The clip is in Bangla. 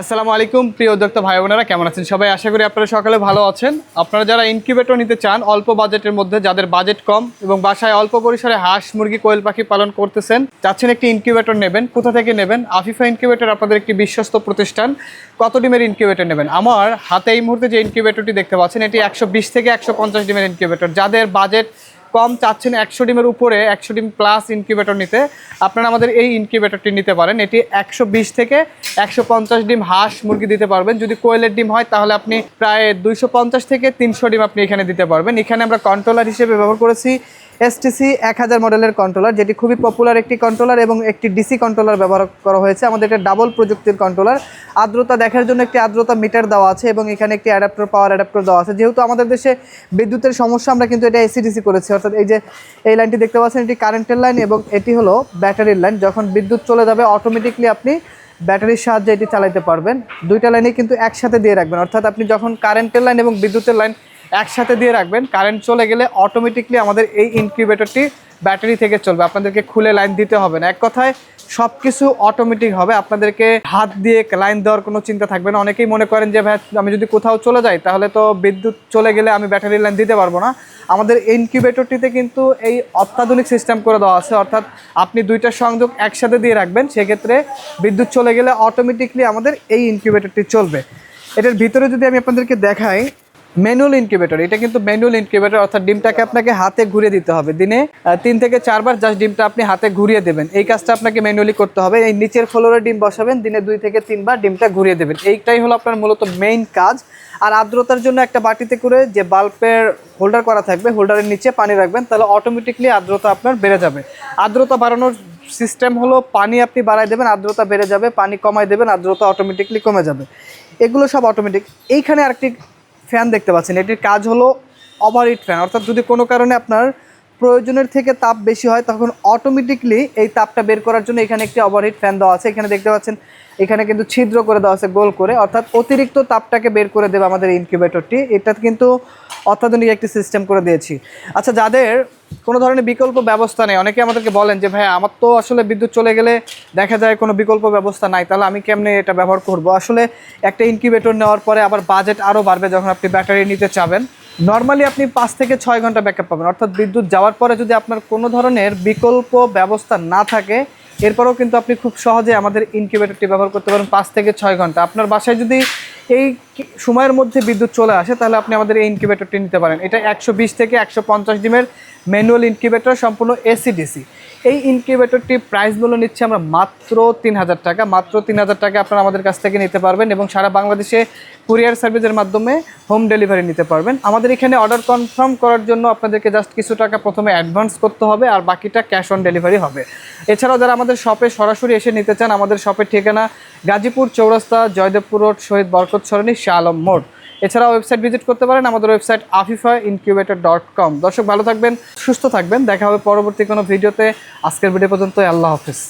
আসসালামু আলাইকুম, প্রিয় উদ্যোক্তা ভাই বোনেরা, কেমন আছেন? সবাই আশা করি আপনারা সকালে ভালো আছেন। আপনারা যারা ইনকিউবেটর নিতে চান, অল্প বাজেটের মধ্যে, যাদের বাজেট কম এবং বাসায় অল্প পরিসরে হাঁস, মুরগি, কোয়েল পাখি পালন করতেছেন, চাচ্ছেন একটি ইনকিউবেটর নেবেন। কোথা থেকে নেবেন? আফিফা ইনকিউবেটর আপনাদের একটি বিশ্বস্ত প্রতিষ্ঠান। কত ডিমের ইনকিউবেটর নেবেন? আমার হাতে এই মুহূর্তে যে ইনকিউবেটরটি দেখতে পাচ্ছেন, এটি একশো বিশ থেকে একশো পঞ্চাশ ডিমের ইনকিউবেটর যাদের বাজেট কম চাচ্ছেন একশো ডিমের উপরে, একশো ডিম প্লাস ইনকিউবেটর নিতে। আপনারা আমাদের এই ইনকিউবেটরটি নিতে পারেন। এটি একশো বিশ থেকে একশো পঞ্চাশ ডিম হাঁস মুরগি দিতে পারবেন। যদি কোয়েলের ডিম হয়, তাহলে আপনি প্রায় দুইশো পঞ্চাশ থেকে তিনশো ডিম আপনি এখানে দিতে পারবেন। এখানে আমরা কন্ট্রোলার হিসেবে ব্যবহার করেছি এসটিসি এক হাজার মডেলের কন্ট্রোলার যেটি খুবই পপুলার একটি কন্ট্রোলার এবং একটি ডিসি কন্ট্রোলার ব্যবহার করা হয়েছে। আমাদের একটা ডাবল প্রযুক্তির কন্ট্রোলার আর্দ্রতা দেখার জন্য একটি আর্দ্রতা মিটার দেওয়া আছে এবং এখানে একটি অ্যাডাপ্টার পাওয়ার অ্যাডাপ্টার দেওয়া আছে। যেহেতু আমাদের দেশে বিদ্যুতের সমস্যা, আমরা কিন্তু এটা এসিডিসি করেছি। অর্থাৎ এই যে এই লাইনটি দেখতে পাচ্ছেন, এটি কারেন্টের লাইন এবং এটি হলো ব্যাটারির লাইন যখন বিদ্যুৎ চলে যাবে অটোমেটিকলি আপনি ব্যাটারির সাহায্যে এটি চালাতে পারবেন। দুইটা লাইনে কিন্তু একসাথে দিয়ে রাখবেন। অর্থাৎ আপনি যখন কারেন্টের লাইন এবং বিদ্যুতের লাইন একসাথে দিয়ে রাখবেন। কারেন্ট চলে গেলে অটোমেটিকলি আমাদের এই ইনকিউবেটরটি ব্যাটারি থেকে চলবে। আপনাদেরকে খুলে লাইন দিতে হবে না। এক কথায় সব কিছু অটোমেটিক হবে। আপনাদেরকে হাত দিয়ে লাইন দেওয়ার কোনো চিন্তা থাকবে না। অনেকেই মনে করেন যে, ভাই, আমি যদি কোথাও চলে যাই, তাহলে তো বিদ্যুৎ চলে গেলে আমি ব্যাটারি লাইন দিতে পারব না। আমাদের ইনকিউবেটরটিতে কিন্তু এই অত্যাধুনিক সিস্টেম করে দেওয়া আছে। অর্থাৎ আপনি দুইটা সংযোগ একসাথে দিয়ে রাখবেন। সেক্ষেত্রে বিদ্যুৎ চলে গেলে অটোমেটিকলি আমাদের এই ইনকিউবেটরটি চলবে। এটার ভিতরে যদি আমি আপনাদেরকে দেখাই ম্যানুয়াল ইনকিউবেটর, এটা কিন্তু ম্যানুয়াল ইনকিউবেটর, অর্থাৎ ডিমটাকে আপনাকে হাতে ঘুরিয়ে দিতে হবে। দিনে তিন থেকে চারবার জাস্ট ডিমটা আপনি হাতে ঘুরিয়ে দেবেন। এই কাজটা আপনাকে ম্যানুয়ালি করতে হবে। এই নিচের ফ্লোরে ডিম বসাবেন, দিনে দুই থেকে তিনবার ডিমটা ঘুরিয়ে দেবেন। এইটাই হলো আপনার মূলত মেইন কাজ। আর আর্দ্রতার জন্য একটা বাটিতে করে যে বাল্বের হোল্ডার করা থাকবে হোল্ডারের নিচে পানি রাখবেন, তাহলে অটোমেটিকলি আর্দ্রতা আপনার বেড়ে যাবে। আর্দ্রতা বাড়ানোর সিস্টেম হলো পানি আপনি বাড়ায় দেবেন, আর্দ্রতা বেড়ে যাবে, পানি কমায় দেবেন, আর্দ্রতা অটোমেটিকলি কমে যাবে। এগুলো সব অটোমেটিক এইখানে আরেকটি ফ্যান দেখতে পাচ্ছেন। এটির কাজ হলো ওভারহিট ফ্যান অর্থাৎ যদি কোনো কারণে আপনার প্রয়োজনের থেকে তাপ বেশি হয়, তখন অটোমেটিকলি এই তাপটা বের করার জন্য এখানে একটি ওভারহিট ফ্যান দেওয়া আছে। এখানে দেখতে পাচ্ছেন, এখানে কিন্তু ছিদ্র করে দেওয়া আছে গোল করে। অর্থাৎ অতিরিক্ত তাপটাকে বের করে দেবে আমাদের ইনকিউবেটরটি এটা কিন্তু অত্যাধুনিক একটি সিস্টেম করে দিয়েছি। আচ্ছা যাদের কোনো ধরনের বিকল্প ব্যবস্থা নেই। অনেকে আমাদেরকে বলেন যে ভাই আমার তো আসলে বিদ্যুৎ চলে গেলে দেখা যায় কোনো বিকল্প ব্যবস্থা নাই, তাহলে আমি কেমনে এটা ব্যবহার করব? আসলে একটা ইনকিউবেটর নেওয়ার পরে আবার বাজেট আরও বাড়বে যখন আপনি ব্যাটারি নিতে চাবেন। নর্মালি আপনি পাঁচ থেকে ছয় ঘণ্টা ব্যাকআপ পাবেন। অর্থাৎ বিদ্যুৎ যাওয়ার পরে যদি আপনার কোনো ধরনের বিকল্প ব্যবস্থা না থাকে, এরপরেও কিন্তু আপনি খুব সহজে আমাদের ইনকিউবেটরটি ব্যবহার করতে পারেন পাঁচ থেকে ছয় ঘণ্টা। আপনার বাসায় যদি এই সময়ের মধ্যে বিদ্যুৎ চলে আসে, তাহলে আপনি আমাদের এই ইনকিউবেটরটি নিতে পারেন। এটা একশো বিশ থেকে একশো পঞ্চাশ ডিমের ম্যানুয়াল ইনকিউবেটর সম্পূর্ণ এসিডিসি। এই ইনকিউবেটরটি প্রাইস মূল্য নিচ্ছে আমরা মাত্র তিন হাজার টাকা। মাত্র তিন হাজার টাকা আপনারা আমাদের কাছ থেকে নিতে পারবেন এবং সারা বাংলাদেশে কুরিয়ার সার্ভিসের মাধ্যমে হোম ডেলিভারি নিতে পারবেন। আমাদের এখানে অর্ডার কনফার্ম করার জন্য আপনাদেরকে জাস্ট কিছু টাকা প্রথমে অ্যাডভান্স করতে হবে আর বাকিটা ক্যাশ অন ডেলিভারি হবে। এছাড়াও যারা আমাদের শপে সরাসরি এসে নিতে চান, আমাদের শপের ঠিকানা গাজীপুর চৌরাস্তা, জয়দেবপুর রোড, শহীদ বরকত সরণি, শাহ আলম মোড়। এছাড়াও ওয়েবসাইট ভিজিট করতে পারেন আমাদের website Afifa incubator dot com দর্শক, ভালো থাকবেন, সুস্থ থাকবেন। দেখা হবে পরবর্তী কোনো ভিডিওতে। আজকের ভিডিও পর্যন্ত আল্লাহ হাফিজ।